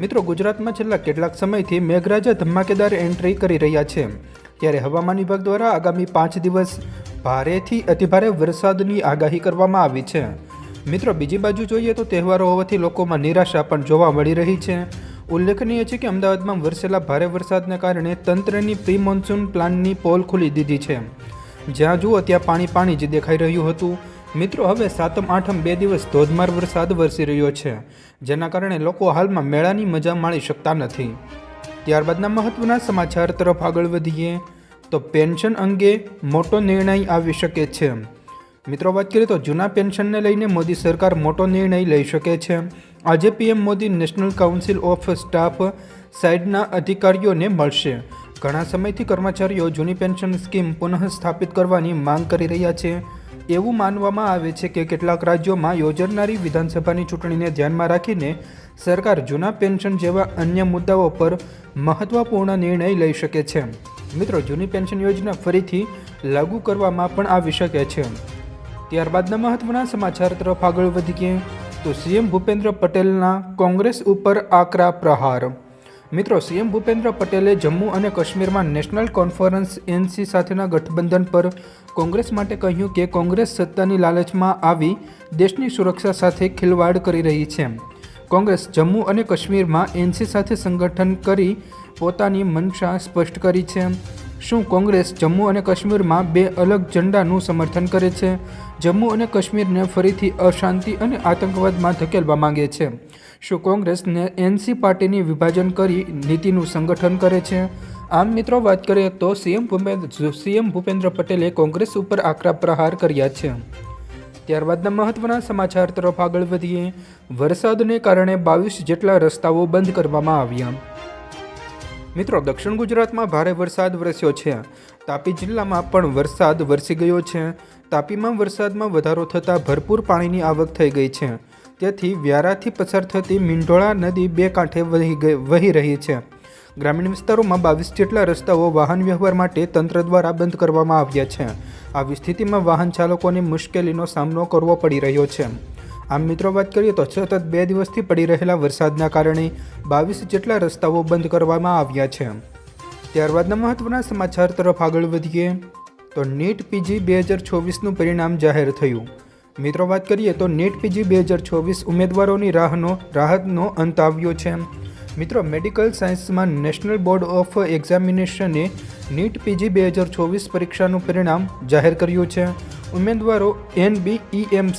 મિત્રો, ગુજરાતમાં છેલ્લા કેટલાક સમયથી મેઘરાજા ધમાકેદાર એન્ટ્રી કરી રહ્યા છે. ત્યારે હવામાન વિભાગ દ્વારા આગામી પાંચ દિવસ ભારેથી અતિભારે વરસાદની આગાહી કરવામાં આવી છે. મિત્રો, બીજી બાજુ જોઈએ તો તહેવારો હોવાથી લોકોમાં નિરાશા પણ જોવા મળી રહી છે. ઉલ્લેખનીય છે કે અમદાવાદમાં વરસેલા ભારે વરસાદને કારણે તંત્રની પ્રી મોન્સૂન પ્લાનની પોલ ખુલી દીધી છે. જ્યાં જુઓ ત્યાં પાણી પાણી જ દેખાઈ રહ્યું હતું. મિત્રો, હવે સાતમ, આઠમ બે દિવસ ધોધમાર વરસાદ વરસી રહ્યો છે, જેના કારણે લોકો હાલમાં મેળાની મજા માણી શકતા નથી. ત્યારબાદના મહત્વના સમાચાર તરફ આગળ વધીએ, તો પેન્શન અંગે મોટો નિર્ણય આવી શકે છે. મિત્રો, વાત કરીએ તો જૂના પેન્શનને લઈને મોદી સરકાર મોટો નિર્ણય લઈ શકે છે. આજે PM Modi national council of staff સાઇડના અધિકારીઓને મળશે. ઘણા સમયથી કર્મચારીઓ જૂની પેન્શન સ્કીમ પુનઃ સ્થાપિત કરવાની માંગ કરી રહ્યા છે. એવું માનવામાં આવે છે કે કેટલાક રાજ્યોમાં યોજાનારી વિધાનસભાની ચૂંટણીને ધ્યાનમાં રાખીને સરકાર જૂના પેન્શન જેવા અન્ય મુદ્દાઓ પર મહત્વપૂર્ણ નિર્ણય લઈ શકે છે. મિત્રો, જૂની પેન્શન યોજના ફરીથી લાગુ કરવામાં પણ આવી શકે છે. ત્યારબાદના મહત્વના સમાચાર તરફ આગળ વધીએ, તો સીએમ ભૂપેન્દ્ર પટેલના કોંગ્રેસ ઉપર આકરા પ્રહાર. મિત્રો, સીએમ ભૂપેન્દ્ર પટેલે જમ્મુ અને કાશ્મીરમાં નેશનલ કોન્ફરન્સ એનસી સાથેના ગઠબંધન પર કોંગ્રેસ માટે કહ્યું કે કોંગ્રેસ સત્તાની લાલચમાં આવી, દેશની સુરક્ષા સાથે ખિલવાડ કરી રહી છે. કોંગ્રેસ જમ્મુ અને કાશ્મીરમાં એનસી સાથે સંગઠન કરી પોતાની મનસા સ્પષ્ટ કરી છે. શું કોંગ્રેસ જમ્મુ અને કાશ્મીરમાં બે અલગ ઝંડાનું સમર્થન કરે છે? જમ્મુ અને કાશ્મીરને ફરીથી અશાંતિ અને આતંકવાદમાં ધકેલવા માંગે છે. શું કોંગ્રેસને એનસી પાર્ટીની વિભાજન કરી નીતિનું સંગઠન કરે છે? આમ મિત્રો, વાત કરીએ તો સીએમ ભૂપેન્દ્ર સીએમ ભૂપેન્દ્ર પટેલે કોંગ્રેસ ઉપર આકરા પ્રહાર કર્યા છે. ત્યારબાદના મહત્વના સમાચાર તરફ આગળ વધીએ. વરસાદને કારણે બાવીસ જેટલા રસ્તાઓ બંધ કરવામાં આવ્યા. મિત્રો, દક્ષિણ ગુજરાતમાં ભારે વરસાદ વરસ્યો છે. તાપી જિલ્લામાં પણ વરસાદ વરસી ગયો છે. તાપીમાં વરસાદમાં વધારો થતાં ભરપૂર પાણીની આવક થઈ ગઈ છે. તેથી વ્યારાથી પસાર થતી મીંઢોળા નદી બે કાંઠે વહી ગઈ, વહી રહી છે. ગ્રામીણ વિસ્તારોમાં બાવીસ જેટલા રસ્તાઓ વાહન વ્યવહાર માટે તંત્ર દ્વારા બંધ કરવામાં આવ્યા છે. આવી સ્થિતિમાં વાહન ચાલકોને મુશ્કેલીનો સામનો કરવો પડી રહ્યો છે. આમ મિત્રો, વાત કરીએ તો સતત બે દિવસથી પડી રહેલા વરસાદના કારણે બાવીસ જેટલા રસ્તાઓ બંધ કરવામાં આવ્યા છે. ત્યારબાદના મહત્વના સમાચાર તરફ આગળ વધીએ, તો નીટ પીજી બે હજાર ચોવીસનું પરિણામ જાહેર થયું. મિત્રો, વાત કરીએ તો નીટ પીજી બે હજાર ચોવીસ ઉમેદવારોની રાહનો, રાહતનો અંત આવ્યો છે. મિત્રો, મેડિકલ સાયન્સમાં નેશનલ બોર્ડ ઓફ એક્ઝામિનેશને નીટ પીજી બે હજાર ચોવીસ પરીક્ષાનું પરિણામ જાહેર કર્યું છે. ઉમેદવારો એન બી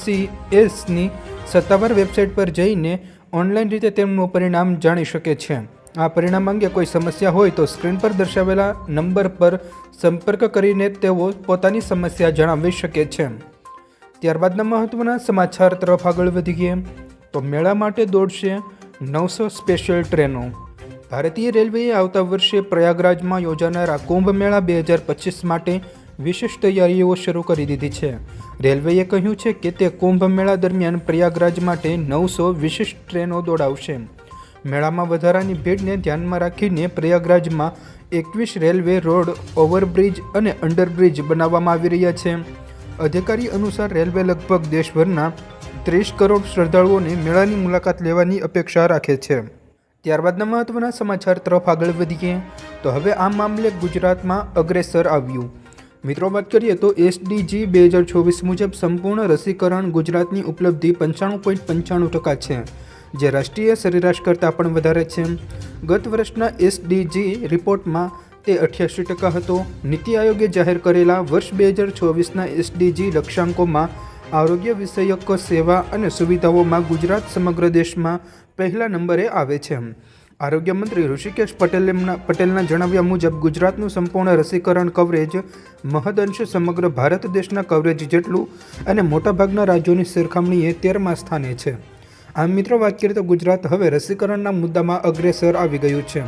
સી એસની સત્તાવાર વેબસાઇટ પર જઈને ઓનલાઈન રીતે તેમનું પરિણામ જાણી શકે છે. આ પરિણામ અંગે કોઈ સમસ્યા હોય તો સ્ક્રીન પર દર્શાવેલા નંબર પર સંપર્ક કરીને તેઓ પોતાની સમસ્યા જણાવી શકે છે. ત્યારબાદના મહત્ત્વના સમાચાર તરફ આગળ વધીએ. તો મેળા માટે દોડશે નવસો સ્પેશિયલ ટ્રેનો. ભારતીય રેલવેએ આવતા વર્ષે પ્રયાગરાજમાં યોજાનારા કુંભ મેળા બે હજાર પચીસ માટે વિશેષ તૈયારીઓ શરૂ કરી દીધી છે. રેલવેએ કહ્યું છે કે તે કુંભ મેળા દરમિયાન પ્રયાગરાજ માટે નવસો વિશિષ્ટ ટ્રેનો દોડાવશે. મેળામાં વધારાની ભીડને ધ્યાનમાં રાખીને પ્રયાગરાજમાં એકવીસ રેલવે રોડ, ઓવરબ્રિજ અને અંડરબ્રિજ બનાવવામાં આવી રહ્યા છે. અધિકારી અનુસાર રેલવે લગભગ દેશભરના ત્રીસ કરોડ શ્રદ્ધાળુઓને મેળાની મુલાકાત લેવાની અપેક્ષા રાખે છે. ત્યારબાદના મહત્વના સમાચાર તરફ આગળ વધીએ, તો હવે આ મામલે ગુજરાતમાં અગ્રેસર આવ્યું. મિત્રો, વાત કરીએ તો એસડીજી બે હજાર ચોવીસ મુજબ સંપૂર્ણ રસીકરણ ગુજરાતની ઉપલબ્ધિ પંચાણું પોઈન્ટ પંચાણું ટકા છે, જે રાષ્ટ્રીય સરેરાશ કરતાં પણ વધારે છે. ગત વર્ષના એસડીજી રિપોર્ટમાં તે અઠ્યાસી ટકા હતો. નીતિ આયોગે જાહેર કરેલા વર્ષ બે હજાર ચોવીસના એસડીજી લક્ષ્યાંકોમાં આરોગ્ય વિષયક સેવા અને સુવિધાઓમાં ગુજરાત સમગ્ર દેશમાં પહેલા નંબરે આવે છે. આરોગ્ય મંત્રી ઋષિકેશ પટેલના પટેલના જણાવ્યા મુજબ, ગુજરાતનું સંપૂર્ણ રસીકરણ કવરેજ મહદઅંશે સમગ્ર ભારત દેશના કવરેજ જેટલું અને મોટાભાગના રાજ્યોની સરખામણીએ તેરમા સ્થાને છે. આમ મિત્રો, વાત કરીએ તો ગુજરાત હવે રસીકરણના મુદ્દામાં અગ્રેસર આવી ગયું છે.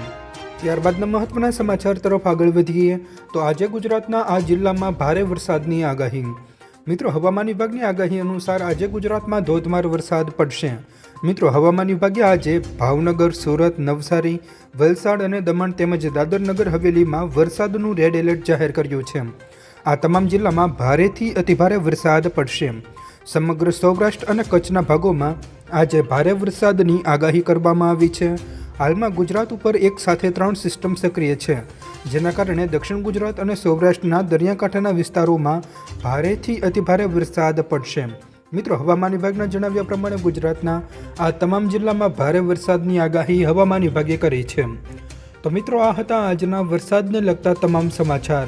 ત્યારબાદના મહત્વના સમાચાર તરફ આગળ વધીએ તો આજે ગુજરાતના આ જિલ્લામાં ભારે વરસાદની આગાહી. મિત્રો, હવામાન વિભાગની આગાહી અનુસાર આજે ગુજરાતમાં ધોધમાર વરસાદ પડશે. મિત્રો, હવામાન વિભાગે આજે ભાવનગર, સુરત, નવસારી, વલસાડ અને દમણ તેમજ દાદરનગર હવેલીમાં વરસાદનું રેડ એલર્ટ જાહેર કર્યું છે. આ તમામ જિલ્લામાં ભારેથી અતિભારે વરસાદ પડશે. સમગ્ર સૌરાષ્ટ્ર અને કચ્છના ભાગોમાં આજે ભારે વરસાદની આગાહી કરવામાં આવી છે. હાલમાં ગુજરાત ઉપર એક સાથે ત્રણ સિસ્ટમ સક્રિય છે, જેના કારણે દક્ષિણ ગુજરાત અને સૌરાષ્ટ્રના દરિયાકાંઠાના વિસ્તારોમાં ભારેથી અતિભારે વરસાદ પડશે. મિત્રો, હવામાન વિભાગના જણાવ્યા પ્રમાણે ગુજરાતના આ તમામ જિલ્લામાં ભારે વરસાદની આગાહી હવામાન વિભાગે કરી છે. તો મિત્રો, આ હતા આજના વરસાદને લગતા તમામ સમાચાર.